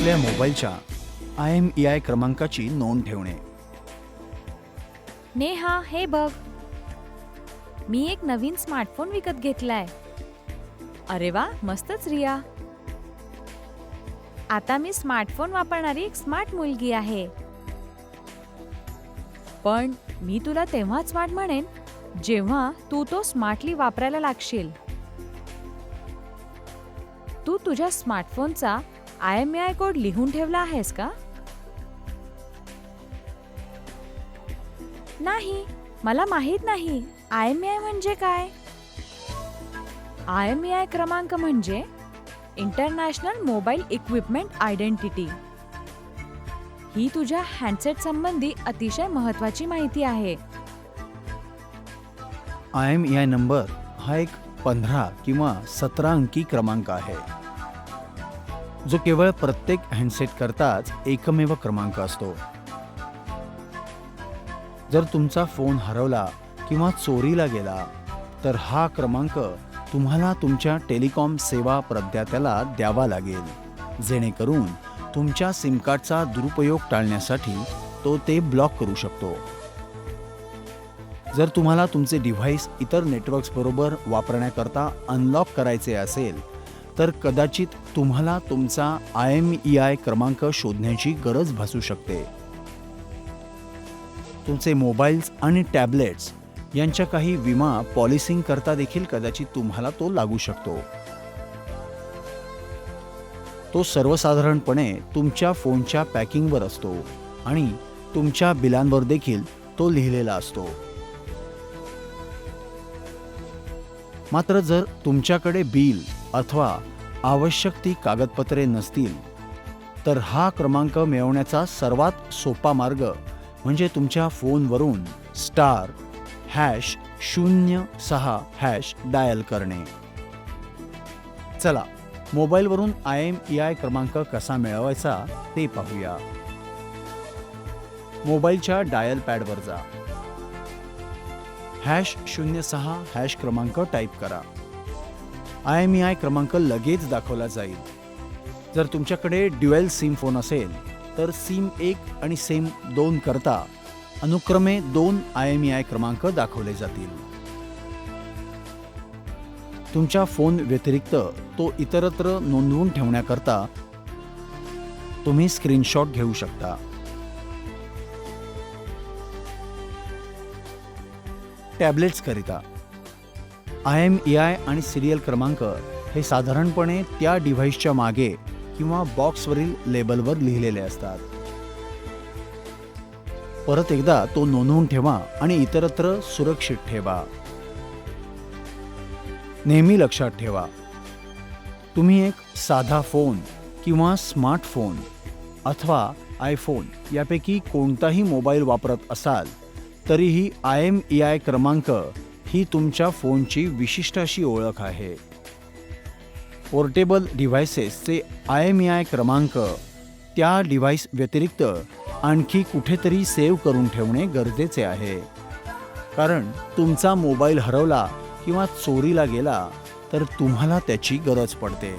आपल्या मोबाईलच्या I M E I क्रमांकाची नोंद ठेवणे. नेहा हे बघ. मी एक नवीन स्मार्टफोन विकत घेतलाय. अरे वा मस्तच रिया. आता मी स्मार्टफोन वापरणारी एक स्मार्ट मुलगी आहे. पण मी तुला तेव्हा स्मार्ट म्हणेन जेव्हा तू तो स्मार्टली वापरायला लागशील. तू तुझ्या स्मार्टफोनचा I M A I code लिहून ठेवला आहेस का? नाही मला माहीत नाही. आय एम आय म्हणजे काय? आय एम आय क्रमांक म्हणजे इंटरनॅशनल मोबाईल इक्विपमेंट आयडेंटिटी. ही तुझ्या हँडसेट संबंधी अतिशय महत्वाची माहिती आहे. I M E I number हा एक पंधरा किंवा सतरा अंकी क्रमांक आहे. जो केवळ प्रत्येक हँडसेट करताच एकमेव क्रमांक असतो. जर तुमचा फोन हरवला किंवा चोरीला गेला तर हा क्रमांक तुम्हाला तुमच्या टेलिकॉम सेवा प्रदात्याला द्यावा लागेल. जेणेकरून तुमच्या सिमकार्डचा दुरुपयोग टाळण्यासाठी तो ते ब्लॉक करू शकतो. जर तुम्हाला तुमचे डिव्हाइस इतर नेटवर्क्सबरोबर वापरण्याकरता अनलॉक करायचे असेल तर कदाचित तुम्हाला तुमचा आय एम ई आय क्रमांक शोधण्याची गरज भासू शकते. तुमचे मोबाईल्स आणि टॅबलेट्स यांच्या काही विमा पॉलिसिंग करता देखील कदाचित तुम्हाला तो लागू शकतो. तो सर्वसाधारणपणे तुमच्या फोनच्या पॅकिंगवर असतो आणि तुमच्या बिलांवर देखील तो लिहिलेला असतो. मात्र जर तुमच्याकडे बिल अथवा आवश्यक ती कागदपत्रे नसतील तर हा क्रमांक मिळवण्याचा सर्वात सोपा मार्ग म्हणजे तुमच्या फोनवरून स्टार हॅश शून्य सहा हॅश डायल करणे. चला मोबाईलवरून आय एम ई आय क्रमांक कसा मिळवायचा ते पाहूया. मोबाईलच्या डायल पॅडवर जा. हॅश शून्य सहा हॅश क्रमांक टाईप करा. आय एम ई आय क्रमांक लगेच दाखवला जाईल. जर तुमच्याकडे ड्युएल सिम फोन असेल तर सिम एक आणि सिम दोन करता अनुक्रमे दोन आय एम ई आय क्रमांक दाखवले जातील. तुमच्या फोन व्यतिरिक्त तो इतरत्र नोंदवून ठेवण्याकरता तुम्ही स्क्रीनशॉट घेऊ शकता. टॅबलेट्सकरिता आय एम ई आय आणि सिरियल क्रमांक हे साधारणपणे त्या डिव्हाइसच्या मागे किंवा बॉक्सवरील लेबलवर लिहिलेले असतात. परत एकदा तो नोंदवून ठेवा आणि इतरत्र सुरक्षित ठेवा. नेहमी लक्षात ठेवा. तुम्ही एक साधा फोन किंवा स्मार्टफोन अथवा आयफोन यापैकी कोणताही मोबाईल वापरत असाल तरीही आय एम ई आय क्रमांक ही तुमच्या फोनची विशिष्ट अशी ओळख आहे. पोर्टेबल डिव्हायसेसचे आय एम ई आय क्रमांक त्या डिव्हाइस व्यतिरिक्त आणखी कुठेतरी सेव्ह करून ठेवणे गरजेचे आहे. कारण तुमचा मोबाईल हरवला किंवा चोरीला गेला तर तुम्हाला त्याची गरज पडते.